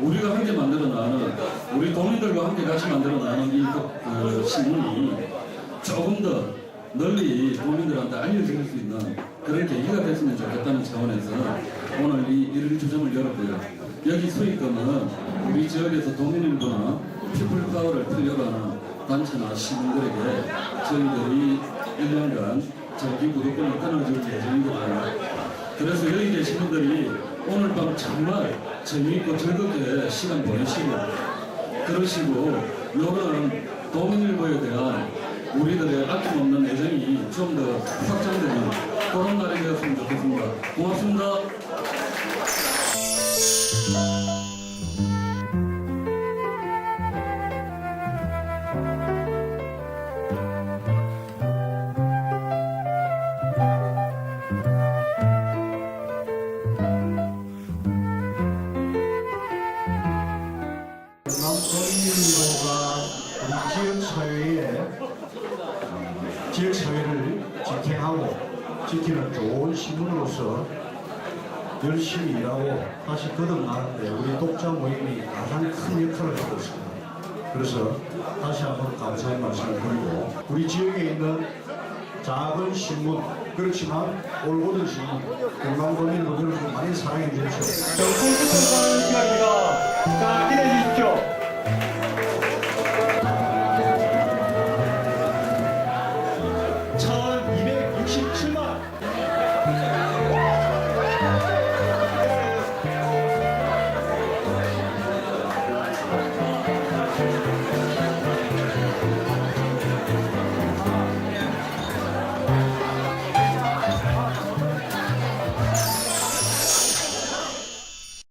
우리가 함께 만들어 나가는 우리 도민들과 함께 같이 만들어 나가는 이 그, 신문이 조금 더 널리 도민들한테 알려질 수 있는 그런 계기가 됐으면 좋겠다는 차원에서 오늘 이 이런 주점을 열었고요. 여기 수익금은 우리 지역에서 도민일보나 피플파워를 필요로 하는 단체나 시민들에게 저희들이 1년간 정기 구독권을 끊어줄 예정입니다. 그래서 여기 계신 분들이 오늘 밤 정말 재미있고 즐겁게 시간 보내시고 그러시고 요런 도민일보에 대한 우리들의 아낌없는 애정이 좀 더 확장되는 그런 날이 사회에 지역 사회를 지탱하고 지키는 좋은 신문으로서 열심히 일하고 다시 거듭나는데 우리 독자 모임이 가장 큰 역할을 하고 있습니다. 그래서 다시 한번 감사의 말씀을 드리고 우리 지역에 있는 작은 신문 그렇지만 올고든 신문 건강도민일보 여러분 많이 사랑해 주십시오. 정통 시간입니다. 자, 기대해 주십시오.